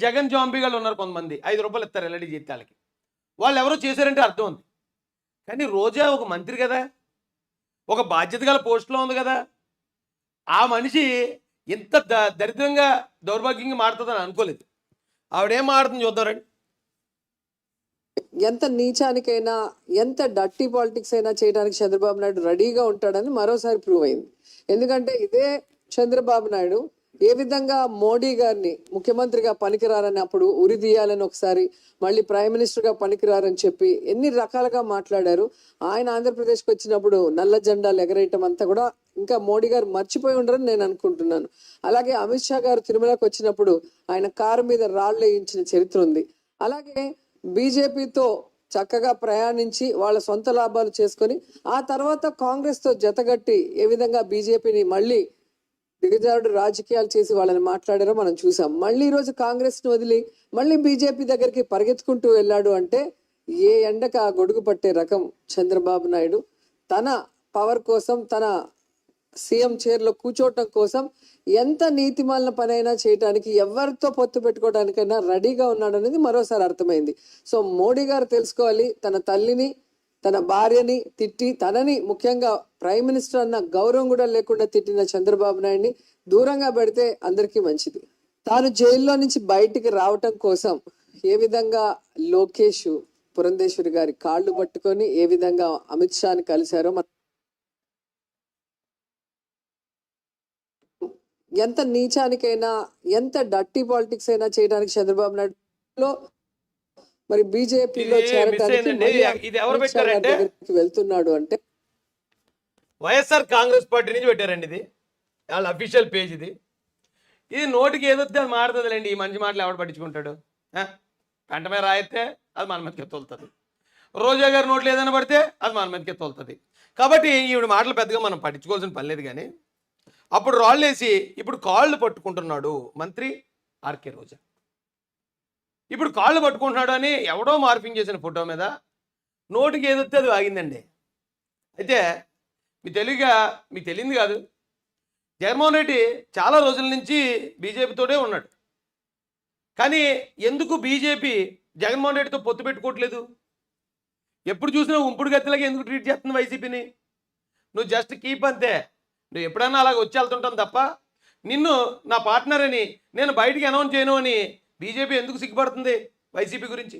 జగన్ జాంబీగాళ్ళు ఉన్నారు కొంతమంది. ఐదు రూపాయలు ఇస్తారు ఎల్ఐడి జీతాలకి. వాళ్ళు ఎవరో చేశారంటే అర్థం ఉంది. కానీ రోజా ఒక మంత్రి కదా. ఒక బాధ్యత గల పోస్టులో ఉంది కదా. ఆ మనిషి ఇంత ద- దరిద్రంగా దౌర్భాగ్యంగా మాడుతుందని అనుకోలేదు. ఆవిడేం మాడుతుంది చూద్దారండి. ఎంత నీచానికైనా ఎంత డట్టి పాలిటిక్స్ అయినా చేయడానికి చంద్రబాబు నాయుడు రెడీగా ఉంటాడని మరోసారి ప్రూవ్ అయింది. ఎందుకంటే ఇదే చంద్రబాబు నాయుడు ఏ విధంగా మోడీ గారిని ముఖ్యమంత్రిగా పనికిరారని అప్పుడు ఉరి తీయాలని ఒకసారి మళ్ళీ ప్రైమ్ మినిస్టర్గా పనికిరారని చెప్పి ఎన్ని రకాలుగా మాట్లాడారు. ఆయన ఆంధ్రప్రదేశ్కి వచ్చినప్పుడు నల్ల జెండాలు ఎగరేయటం అంతా కూడా ఇంకా మోడీ గారు మర్చిపోయి ఉండరని నేను అనుకుంటున్నాను. అలాగే అమిత్ షా గారు తిరుమలకు వచ్చినప్పుడు ఆయన కారు మీద రాళ్ళు వేయించిన చరిత్ర ఉంది. అలాగే బీజేపీతో చక్కగా ప్రయాణించి వాళ్ళ సొంత లాభాలు చేసుకొని ఆ తర్వాత కాంగ్రెస్తో జతగట్టి ఏ విధంగా బీజేపీని మళ్ళీ దిగజారుడు రాజకీయాలు చేసి వాళ్ళని మాట్లాడారో మనం చూసాం. మళ్ళీ ఈరోజు కాంగ్రెస్ను వదిలి మళ్ళీ బీజేపీ దగ్గరికి పరిగెత్తుకుంటూ వెళ్ళాడు అంటే ఏ ఎండక ఆ గొడుగు పట్టే రకం చంద్రబాబు నాయుడు. తన పవర్ కోసం తన సీఎం చైర్లో కూర్చోవటం కోసం ఎంత నీతిమాలిన పనైనా చేయటానికి ఎవరితో పొత్తు పెట్టుకోవడానికైనా రెడీగా ఉన్నాడనేది మరోసారి అర్థమైంది. సో మోడీ గారు తెలుసుకోవాలి తన తల్లిని తన భార్యని తిట్టి తనని ముఖ్యంగా ప్రైమ్ మినిస్టర్ అన్న గౌరవం కూడా లేకుండా తిట్టిన చంద్రబాబు నాయుడిని దూరంగా పెడితే అందరికీ మంచిది. తాను జైల్లో నుంచి బయటికి రావటం కోసం ఏ విధంగా లోకేష్ పురంధేశ్వరి గారి కాళ్ళు పట్టుకొని ఏ విధంగా అమిత్ షాని కలిశారో మన ఎంత నీచానికైనా ఎంత డట్టి పాలిటిక్స్ అయినా చేయడానికి చంద్రబాబు నాయుడులో మరి బీజేపీలో ఇది ఎవరు పెట్టారంటే? వెళ్తున్నాడు అంటే వైఎస్ఆర్ కాంగ్రెస్ పార్టీ నుంచి పెట్టారండి ఇది. వాళ్ళ అఫీషియల్ పేజ్ ఇది. ఇది నోటికి ఏదొస్తే అది మారుతుందిలేండి. ఈ మంచి మాటలు ఎవడు పట్టించుకుంటాడు? పెంట మీద రాయితే అది మన మీదకి తోలుతుంది. రోజా గారి నోట్లు ఏదైనా పడితే అది మన మీదకి తోలుతుంది. కాబట్టి ఈవిడ మాటలు పెద్దగా మనం పట్టించుకోవాల్సిన పని లేదు కానీ అప్పుడు రాళ్ళు వేసి ఇప్పుడు కాళ్ళు పట్టుకుంటున్నాడు మంత్రి ఆర్కే రోజా. ఇప్పుడు కాళ్ళు పట్టుకుంటున్నాడు అని ఎవడో మార్పింగ్ చేసిన ఫోటో మీద నోటికి ఏదొస్తే అది ఆగిందండి. అయితే మీ తెలివిగా మీకు తెలియదు కాదు. జగన్మోహన్ రెడ్డి చాలా రోజుల నుంచి బీజేపీతోనే ఉన్నాడు. కానీ ఎందుకు బీజేపీ జగన్మోహన్ రెడ్డితో పొత్తు పెట్టుకోవట్లేదు? ఎప్పుడు చూసినా ఉంపుడు గతిలాగా ఎందుకు ట్రీట్ చేస్తుంది వైసీపీని? నువ్వు జస్ట్ కీప్ అంతే. నువ్వు ఎప్పుడైనా అలాగ వచ్చి వెళ్తుంటాను తప్ప నిన్ను నా పార్ట్నర్ అని నేను బయటికి అనౌన్స్ చేయను అని బీజేపీ ఎందుకు సిగ్గుపడుతుంది? వైసీపీ గురించి?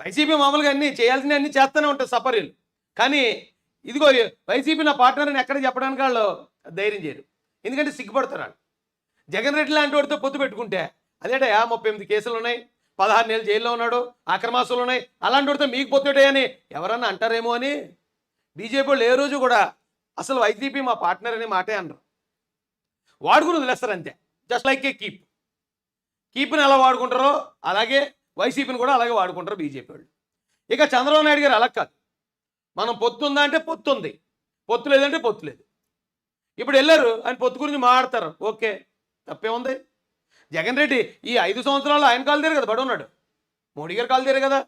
వైసీపీ మామూలుగా అన్నీ చేయాల్సినవి అన్నీ చేస్తూనే ఉంటుంది సపర్యలు. కానీ ఇదిగో వైసీపీ నా పార్ట్నర్ అని ఎక్కడ చెప్పడానికి వాళ్ళు ధైర్యం చేయరు. ఎందుకంటే సిగ్గుపడతారు జగన్ రెడ్డి లాంటి వాడితో పొత్తు పెట్టుకుంటే అదేటయా ముప్పై ఎనిమిది కేసులు ఉన్నాయి పదహారు నెలలు జైల్లో ఉన్నాడు అక్రమాసులు ఉన్నాయి అలాంటి వాడితో మీకు పొత్తుటాయని ఎవరన్నా అంటారేమో అని బీజేపీ వాళ్ళు ఏ రోజు కూడా అసలు వైసీపీ మా పార్ట్నర్ అనే మాటే అనరు. వాడుకుని వదిలేస్తారు అంతే. Just like a keep. కీపీని ఎలా వాడుకుంటారో అలాగే వైసీపీని కూడా అలాగే వాడుకుంటారు బీజేపీ వాళ్ళు. ఇక చంద్రబాబు నాయుడు గారు అలా కాదు. మనం పొత్తు ఉందా అంటే పొత్తు ఉంది. పొత్తు లేదంటే పొత్తు లేదు. ఇప్పుడు వెళ్ళారు ఆయన పొత్తు గురించి మాట్లాడతారు. ఓకే తప్పే ఉంది. జగన్ రెడ్డి ఈ ఐదు సంవత్సరాలు ఆయన కాలు తీరు కదా బడి ఉన్నాడు మోడీ గారు కాలు తీరు కదా.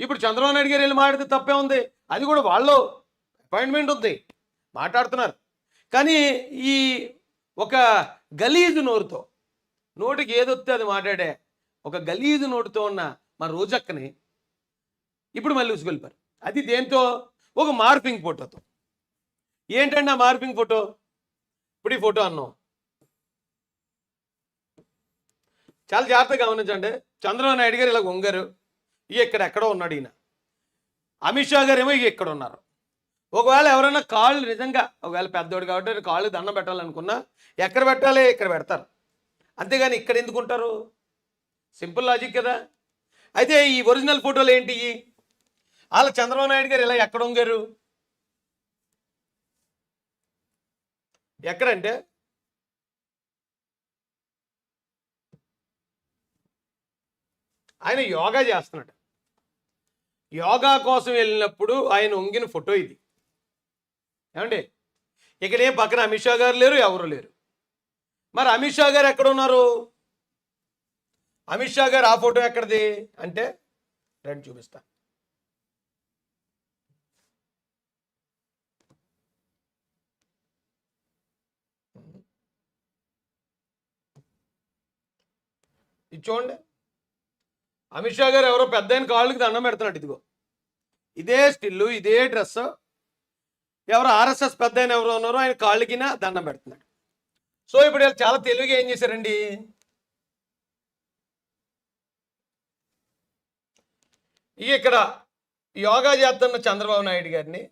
ఇప్పుడు చంద్రబాబు నాయుడు గారు వెళ్ళి మాట్లాడితే తప్పే ఉంది. అది కూడా వాళ్ళు అపాయింట్మెంట్ ఉంది. మాట్లాడుతున్నారు. కానీ ఈ ఒక గలీజు నోరుతో నోటికి ఏదొస్తే అది మాట్లాడే ఒక గలీజు నోటితో ఉన్న మా రోజక్కని ఇప్పుడు మళ్ళీ ఉసుగొలిపారు. అది దేంతో? ఒక మార్పింగ్ ఫోటోతో. ఏంటండి ఆ మార్పింగ్ ఫోటో? ఇప్పుడు ఈ ఫోటో అన్నాం. చాలా జాగ్రత్తగా గమనించండి. చంద్రబాబు నాయుడు గారు ఇలా వంగారు. ఇక ఇక్కడ ఎక్కడో ఉన్నాడు ఈయన. అమిత్ షా గారు ఏమో ఇక ఇక్కడ ఉన్నారు. ఒకవేళ ఎవరైనా కాళ్ళు నిజంగా ఒకవేళ పెద్దోడు కాబట్టి కాళ్ళు దండం పెట్టాలనుకున్నా ఎక్కడ పెట్టాలి ఇక్కడ పెడతారు. అంతేగాని ఇక్కడ ఎందుకు ఉంటారు సింపుల్ లాజిక్ కదా. అయితే ఈ ఒరిజినల్ ఫోటోలు ఏంటి? వాళ్ళ చంద్రబాబు నాయుడు గారు ఇలా ఎక్కడ ఉంగారు ఎక్కడంటే? ఆయన యోగా చేస్తున్నాడు. యోగా కోసం వెళ్ళినప్పుడు ఆయన వంగిన ఫోటో ఇది. ఏమండి? ఇక్కడ ఏం పక్కన అమిత్ షా గారు లేరు ఎవరు లేరు. మరి అమిత్ షా గారు ఎక్కడ ఉన్నారు అమిత్ షా గారు ఆ ఫోటో ఎక్కడిది? అంటే రెండు చూపిస్తా. ఇది చూడండి. అమిత్ షా గారు ఎవరో పెద్ద ఆయన కాళ్ళకి దండం పెడుతున్నాడు ఇదిగో. ఇదే స్టిల్లు ఇదే డ్రెస్ ఎవరు ఆర్ఎస్ఎస్ పెద్ద ఆయన ఎవరు ఉన్నారో ఆయన కాళ్ళకినా దండం పెడుతున్నాడు. సో ఇప్పుడు వీళ్ళు చాలా తెలివిగా ఏం చేశారండి? ఇక ఇక్కడ యోగా చేస్తున్న చంద్రబాబు నాయుడు గారిని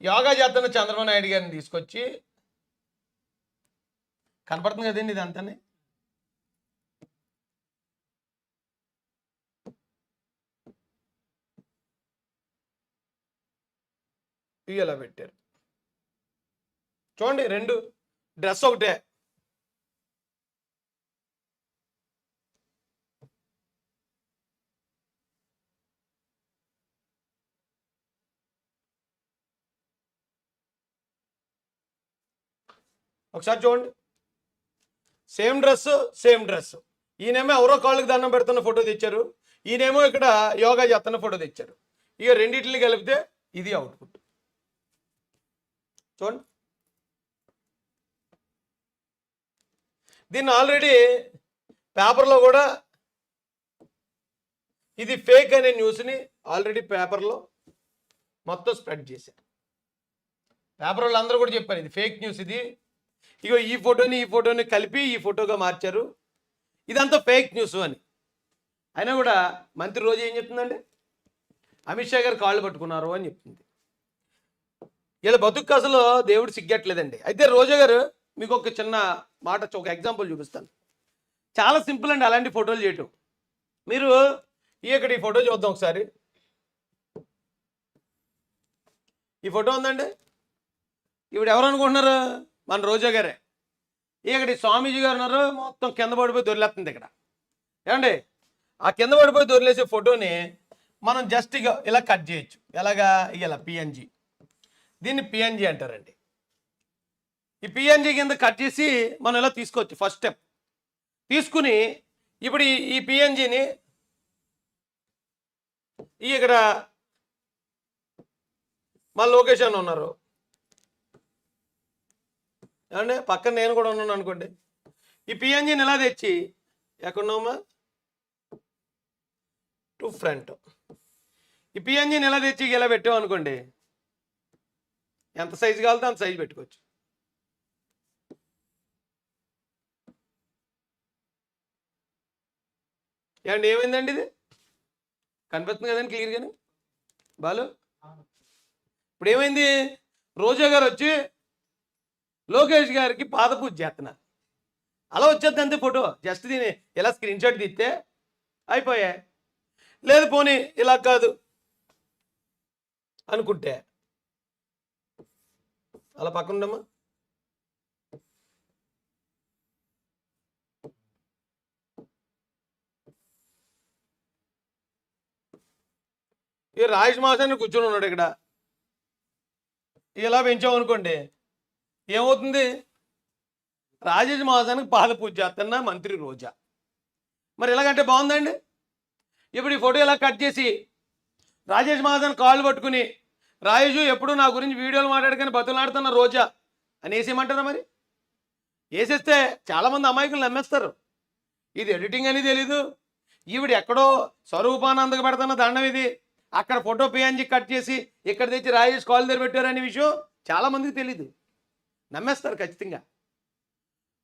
యోగా చేస్తున్న చంద్రబాబు నాయుడు గారిని తీసుకొచ్చి కనపడుతుంది కదండి ఇదంతానే? ఇవి ఎలా పెట్టారు. చూడండి రెండు డ్రెస్ ఒకటే. ఒకసారి చూడండి. Same dress same dress. ఈయనేమో ఎవరో కాళ్ళకి దండం పెడుతున్న ఫోటో తెచ్చారు. ఈయనేమో ఇక్కడ యోగా చేస్తున్న ఫోటో తెచ్చారు. ఇక రెండింటిని కలిపితే ఇది అవుట్పుట్. చూడండి. దీన్ని ఆల్రెడీ పేపర్లో కూడా ఇది ఫేక్ అనే న్యూస్ని ఆల్రెడీ పేపర్లో మొత్తం స్ప్రెడ్ చేశారు. పేపర్ వాళ్ళు అందరూ కూడా చెప్పారు ఇది ఫేక్ న్యూస్ ఇది. ఇగో ఈ ఫోటోని ఈ ఫోటోని కలిపి ఈ ఫోటోగా మార్చారు. ఇదంతా ఫేక్ న్యూస్ అని. అయినా కూడా మంత్రి రోజు ఏం చెప్తుందండి? అమిత్ షా గారు కాళ్ళు పట్టుకున్నారు అని చెప్తుంది. ఇలా బతుకు అసలు దేవుడు సిగ్గట్లేదండి. అయితే రోజా గారు మీకు ఒక చిన్న మాట ఒక ఎగ్జాంపుల్ చూపిస్తాను. చాలా సింపుల్ అండి అలాంటి ఫోటోలు చేయటం. మీరు ఈ ఇక్కడ ఈ ఫోటో చూద్దాం ఒకసారి. ఈ ఫోటో ఉందండి? ఇప్పుడు ఎవరు అనుకుంటున్నారు? మన రోజా గారే. ఇక్కడ ఈ స్వామీజీ గారు ఉన్నారు మొత్తం కింద పడిపోయి దొరిలేస్తుంది ఇక్కడ. ఏమండి? ఆ కింద పడిపోయి దొరిలేసే ఫోటోని మనం జస్ట్ ఇక ఇలా కట్ చేయొచ్చు. ఎలాగా? ఇలా పిఎన్జి దీన్ని పిఎన్జి అంటారండి. ఈ పిఎన్జి కింద కట్ చేసి మనం ఇలా తీసుకోవచ్చు ఫస్ట్ స్టెప్ తీసుకుని ఇప్పుడు ఈ పిఎన్జిని ఈ ఇక్కడ మా లొకేషన్ ఉన్నారు. ఏమంటే పక్కన నేను కూడా ఉన్నాను అనుకోండి. ఈ పిఎన్జిని ఇలా తెచ్చి ఎక్కడున్నామా టు ఫ్రంట్ ఈ పిఎన్జిని ఇలా తెచ్చి ఇలా పెట్టాం అనుకోండి. ఎంత సైజు కావాలితే అంత సైజు పెట్టుకోవచ్చు. ఏమండి ఏమైందండి ఇది? కనిపిస్తుంది కదండి క్లియర్గానే బాలు? ఇప్పుడు ఏమైంది? రోజా గారు వచ్చి లోకేష్ గారికి పాద పూజ చేస్తున్నారు. అలా వచ్చేది అంతే ఫోటో. జస్ట్ దీన్ని ఇలా స్క్రీన్ షాట్ తీస్తే అయిపోయాయి. లేదు పోనీ ఇలా కాదు అనుకుంటే అలా పక్కన ఉండమ్మా ఈ రాజేష్ మాసాన్ని కూర్చొని ఉన్నాడు ఇక్కడ. ఇలా పెంచామనుకోండి ఏమవుతుంది? రాజేష్ మాసానికి పాద పూజ చేస్తున్న మంత్రి రోజా. మరి ఎలాగంటే బాగుందండి? ఇప్పుడు ఈ ఫోటో ఇలా కట్ చేసి రాజేష్ మహాజన్ కాళ్ళు పట్టుకుని రాయుజు ఎప్పుడు నా గురించి వీడియోలు మాట్లాడుకొని బతులాడుతున్న రోజా? అని వేసేయమంటారా మరి? వేసేస్తే చాలామంది అమాయకులు నమ్మేస్తారు. ఇది ఎడిటింగ్ అని తెలీదు. ఈవిడ ఎక్కడో స్వరూపానందకు పెడుతున్న దండం ఇది. అక్కడ ఫోటో పిఎన్జి కట్ చేసి ఇక్కడ తెచ్చి రాజేష్ కాల్ దగ్గర పెట్టారు అనే విషయం చాలామందికి తెలీదు. నమ్మేస్తారు ఖచ్చితంగా.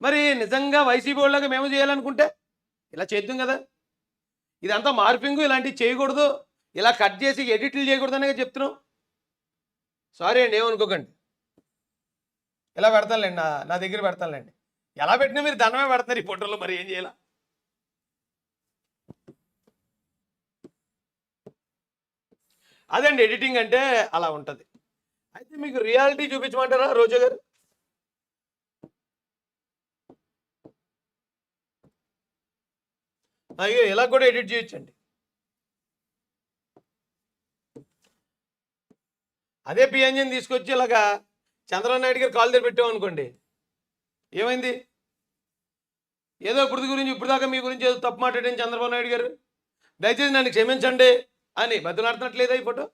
మరి నిజంగా వైసీపీ వాళ్ళగా మేము చేయాలనుకుంటే ఇలా చేద్దాం కదా? ఇదంతా మార్పింగ్ ఇలాంటివి చేయకూడదు. ఇలా కట్ చేసి ఎడిట్లు చేయకూడదు చెప్తున్నాం. సారీ అండి ఏమనుకోకండి. ఇలా పెడతానులేండి నా నా దగ్గర పెడతానులేండి. ఎలా పెట్టినా మీరు దండమే పెడతారు ఈ ఫోటోలో మరి ఏం చేయాల? అదండి ఎడిటింగ్ అంటే అలా ఉంటుంది. అయితే మీకు రియాలిటీ చూపించమంటారా రోజా గారు? అయ్యో ఇలా కూడా ఎడిట్ చేయొచ్చండి. అదే పిఎన్జిని తీసుకొచ్చి ఇలాగా చంద్రబాబు నాయుడు గారు కాల్ దగ్గర అనుకోండి. ఏమైంది? ఏదో ఇప్పుడు గురించి ఇప్పుడు దాకా మీ గురించి ఏదో తప్పు మాట్లాడాను చంద్రబాబు నాయుడు గారు. దయచేసి నన్ను క్షమించండి అని బతులాడుతున్నట్లేదా ఈ ఫోటో?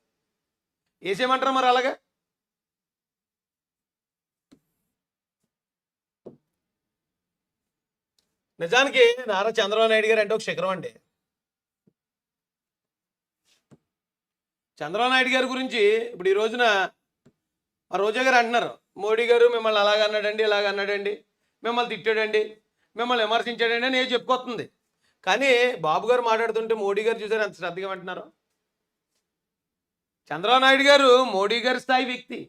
వేసేయమంటారా మరి అలాగా? నిజానికి నారా చంద్రబాబు నాయుడు గారు అంటే ఒక శిఖరం అండి. చంద్రబాబు నాయుడు గారి గురించి ఇప్పుడు ఈ రోజున ఆ రోజా గారు అంటున్నారు. మోడీ గారు మిమ్మల్ని అలాగ అన్నాడండి ఇలాగ అన్నాడండి మిమ్మల్ని తిట్టాడండి మిమ్మల్ని విమర్శించాడండి అని ఏ చెప్పుకొస్తుంది. కానీ బాబు గారు మాట్లాడుతుంటే మోడీ గారు చూసారు ఎంత శ్రద్ధగా అంటున్నారు? చంద్రబాబు నాయుడు గారు మోడీ గారి స్థాయి వ్యక్తి.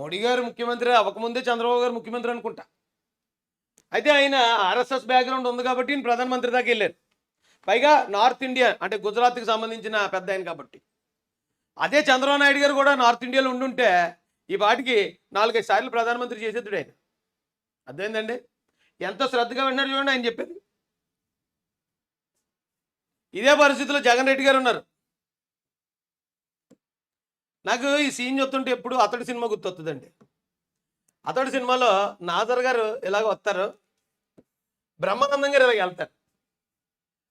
మోడీ గారు ముఖ్యమంత్రి అవ్వకముందే చంద్రబాబు గారు ముఖ్యమంత్రి అనుకుంటా. అయితే ఆయన ఆర్ఎస్ఎస్ బ్యాక్గ్రౌండ్ ఉంది కాబట్టి ఈయన ప్రధానమంత్రి దాకా వెళ్ళారు. పైగా నార్త్ ఇండియా అంటే గుజరాత్కి సంబంధించిన పెద్ద ఆయన కాబట్టి. అదే చంద్రబాబు నాయుడు గారు కూడా నార్త్ ఇండియాలో ఉండుంటే ఈ పాటికి నాలుగైదు సార్లు ప్రధానమంత్రి చేసేద్దుడు ఆయన. అర్థమైందండి? ఎంతో శ్రద్ధగా విన్నారు చూడండి ఆయన చెప్పేది. ఇదే పరిస్థితిలో జగన్ రెడ్డి గారు ఉన్నారు. నాకు ఈ సీన్ చూస్తుంటే ఎప్పుడు అతడి సినిమా గుర్తొస్తుందండి అతడి సినిమాలో నాజర్ గారు ఇలాగ వస్తారు. బ్రహ్మానందం గారు ఇలాగ వెళ్తారు.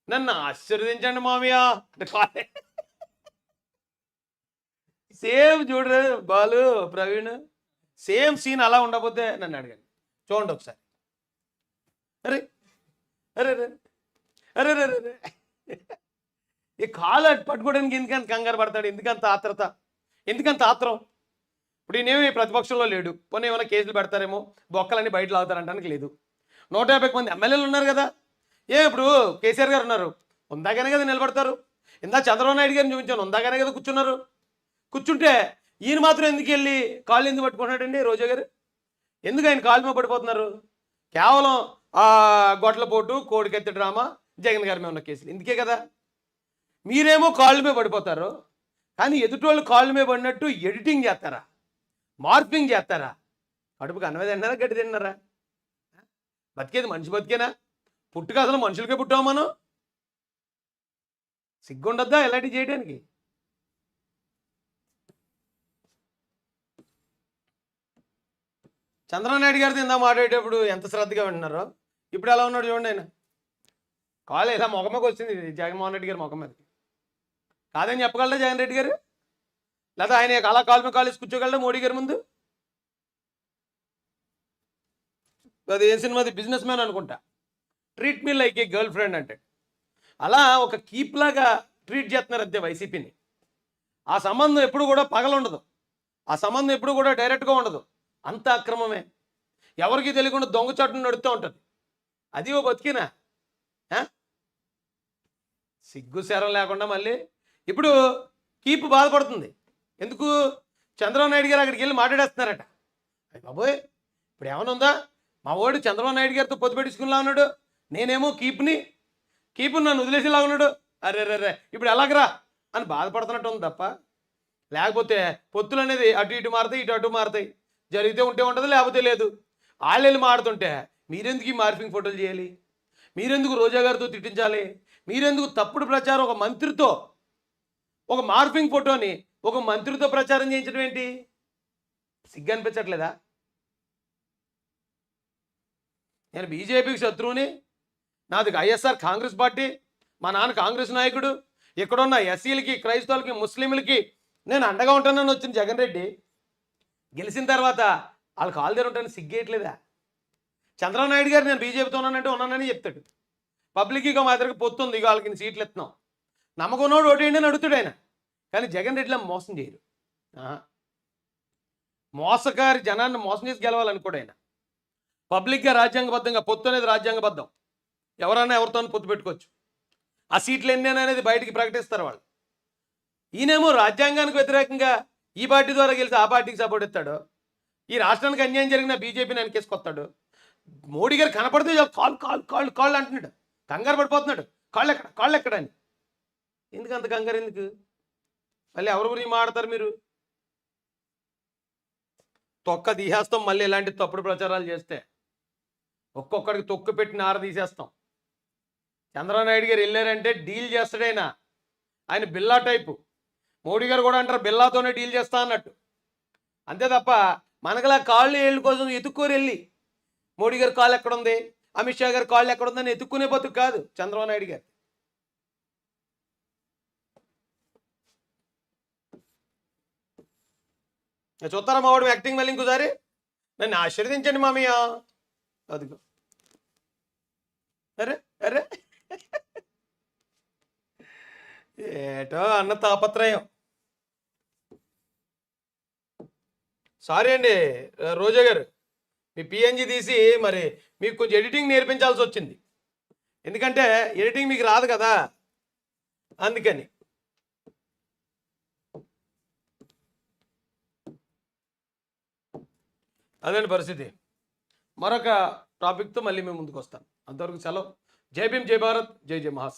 నన్ను ఆశీర్వదించండి మామయ్య. అంటే సేమ్ చూడరు బాలు ప్రవీణ్ సేమ్ సీన్ అలా ఉండకపోతే నన్ను అడగండి. చూడండి ఒకసారి. అరే అరే అరే అరే అరే ఈ కాలు అటు పట్టుకోవడానికి ఎందుకంత కంగారు పడతాడు? ఎందుకంత ఆత్రత? ఎందుకంత ఆత్రం? ఇప్పుడు ఈయనేమి ప్రతిపక్షంలో లేడు. పోనీ ఏమైనా కేసులు పెడతారేమో? బొక్కలన్నీ బయట లాగుతారంటానికి లేదు. నూట యాభై మంది ఎమ్మెల్యేలు ఉన్నారు కదా. ఏ ఇప్పుడు కేసీఆర్ గారు ఉన్నారు? ఉందాగానే కదా నిలబడతారు. ఇందా చంద్రబాబు నాయుడు గారిని చూపించాను. ఉందాకనే కదా కూర్చున్నారు. కూర్చుంటే ఈయన మాత్రం ఎందుకు వెళ్ళి కాళ్ళు ఎందుకు పట్టుకున్నాడండి రోజా గారు? ఎందుకు ఆయన కాళ్ళ మీద పడిపోతున్నారు? కేవలం ఆ గొడ్లపోటు కోడికెత్తి డ్రామా జగన్ గారి మీద ఉన్న కేసులు. ఇందుకే కదా. మీరేమో కాళ్ళ మీద పడిపోతారు కానీ ఎదుటోళ్ళు కాళ్ళ మీద పడినట్టు ఎడిటింగ్ చేస్తారా? మార్పింగ్ చేస్తారా? కడుపుకి అన్నమే తిన్నారా గడ్డి తిన్నారా? బతికేది మనిషి బతికేనా? పుట్టుక అసలు మనుషులకే పుట్టాం మనం. సిగ్గుండద్దా ఇలాంటివి చేయడానికి? చంద్రనాయుడు నాయుడు గారితో ఇందా మాట్లాడేటప్పుడు ఎంత శ్రద్ధగా వింటున్నారో? ఇప్పుడు ఎలా ఉన్నాడు చూడండి ఆయన. కాలు ఇలా ముఖమకి వచ్చింది జగన్మోహన్ రెడ్డి గారి ముఖం మీదకి కాదని చెప్పగలరా జగన్ రెడ్డి గారు? లేదా ఆయన అలా కాలు మీద కూర్చోగలరా మోడీ గారి ముందు? అది ఏం సినిమాది బిజినెస్ మ్యాన్ అనుకుంటా. Treat me like a girlfriend అంటే. అలా ఒక కీప్ లాగా ట్రీట్ చేస్తున్నారు అంతే వైసీపీని. ఆ సంబంధం ఎప్పుడు కూడా పగలుండదు. ఆ సంబంధం ఎప్పుడు కూడా డైరెక్ట్గా ఉండదు. అంత అక్రమమే. ఎవరికి తెలియకుండా దొంగచాటును నడుస్తూ ఉంటుంది. అది ఓ బతికినా? సిగ్గుశరం సిగ్గు లేకుండా మళ్ళీ ఇప్పుడు కీప్ బాధపడుతుంది. ఎందుకు? చంద్రబాబు నాయుడు గారు అక్కడికి వెళ్ళి మాట్లాడేస్తున్నారట. అయ్య బాబోయ్ ఇప్పుడు ఏమైనా ఉందా? మా వాడు చంద్రబాబు నాయుడు గారితో పొత్తు పెట్టించుకునిలా ఉన్నాడు. నేనేమో కీప్ని కీప్ నన్ను వదిలేసేలా ఉన్నాడు. అరే రే రే ఇప్పుడు ఎలాగరా అని బాధపడుతున్నట్టు ఉంది తప్ప. లేకపోతే పొత్తులు అనేది అటు ఇటు మారుతాయి ఇటు అటు మారుతాయి. జరిగితే ఉంటే ఉంటుంది లేకపోతే లేదు? వాళ్ళు మాడుతుంటే మీరెందుకు ఈ మార్పింగ్ ఫోటోలు చేయాలి? మీరెందుకు రోజా గారితో తిట్టించాలి? మీరెందుకు తప్పుడు ప్రచారం ఒక మంత్రితో ఒక మార్పింగ్ ఫోటోని ఒక మంత్రితో ప్రచారం చేయించడం ఏంటి? సిగ్గు అనిపించట్లేదా? నేను బీజేపీకి శత్రువుని నాది ఐఎస్ఆర్ కాంగ్రెస్ పార్టీ మా నాన్న కాంగ్రెస్ నాయకుడు ఇక్కడున్న ఎస్సీలకి క్రైస్తవులకి ముస్లింలకి నేను అండగా ఉంటానని వచ్చిన జగన్ రెడ్డి గెలిచిన తర్వాత వాళ్ళు కాల్ దగ్గర ఉంటాను సిగ్గేయట్లేదా? చంద్రబాబు నాయుడు గారు నేను బీజేపీతో ఉన్నానంటే ఉన్నానని చెప్తాడు. పబ్లిక్ ఇక మా దగ్గరకు పొత్తుంది ఇక వాళ్ళకి సీట్లు ఎత్తున్నాం. నమ్మకం ఉన్నోడు ఓటేయండి అని అడుగుతాడు ఆయన. కానీ జగన్ రెడ్డిలో మోసం చేయరు. మోసకారి మోసగారి జనాన్ని మోసం చేసి గెలవాలనుకోడు ఆయన. పబ్లిక్గా రాజ్యాంగబద్ధంగా పొత్తు అనేది రాజ్యాంగబద్ధం. ఎవరైనా ఎవరితో పొత్తు పెట్టుకోవచ్చు. ఆ సీట్లు ఎన్ని అనేది బయటికి ప్రకటిస్తారు వాళ్ళు. ఈయనేమో రాజ్యాంగానికి వ్యతిరేకంగా ఈ పార్టీ ద్వారా గెలిచి ఆ పార్టీకి సపోర్ట్ ఇస్తాడు? ఈ రాష్ట్రానికి అన్యాయం జరిగిన బీజేపీని వెనకేసుకొస్తాడు మోడీ గారు కనపడితే కాల్ కాళ్ళు కాళ్ళు కాళ్ళు కాళ్ళు అంటున్నాడు. కంగారు పడిపోతున్నాడు. కాళ్ళు ఎక్కడ కాళ్ళు ఎక్కడ అని. ఎందుకు అంత కంగారు ఎందుకు? మళ్ళీ ఎవరి గురించి మాడతారు మీరు? తొక్క తీసేస్తాం మళ్ళీ ఇలాంటి తప్పుడు ప్రచారాలు చేస్తే. ఒక్కొక్కడికి తొక్కు పెట్టి నార తీసేస్తాం. చంద్రబాబు నాయుడు గారు వెళ్ళారంటే డీల్ చేస్తాడైనా ఆయన బిల్లా టైపు. మోడీ గారు కూడా అంటారు బిల్లాతోనే డీల్ చేస్తా అన్నట్టు. అంతే తప్ప మనకలా కాళ్ళు ఏళ్ళు కోసం ఎత్తుక్కోరు వెళ్ళి. మోడీ గారి కాళ్ళు ఎక్కడుంది? అమిత్ షా గారి కాళ్ళు ఎక్కడుందని ఎత్తుక్కునే బతుకు కాదు చంద్రబాబు నాయుడు గారు. చూస్తారా మా వాడు యాక్టింగ్ మళ్ళీ ఇంకోసారి? నన్ను ఆశీర్వదించండి మామయ్య. అదిగో. అరే అరే. ఏటో అన్న తాపత్రయం. సారీ అండి రోజా గారు మీ పిఎన్జి తీసి మరి మీకు కొంచెం ఎడిటింగ్ నేర్పించాల్సి వచ్చింది. ఎందుకంటే ఎడిటింగ్ మీకు రాదు కదా అందుకని. అదండి పరిస్థితి? మరొక టాపిక్తో మళ్ళీ మేము ముందుకు వస్తాం అంతవరకు సెలవు. జై భీమ్ జై భారత్ జై జై మహాశయ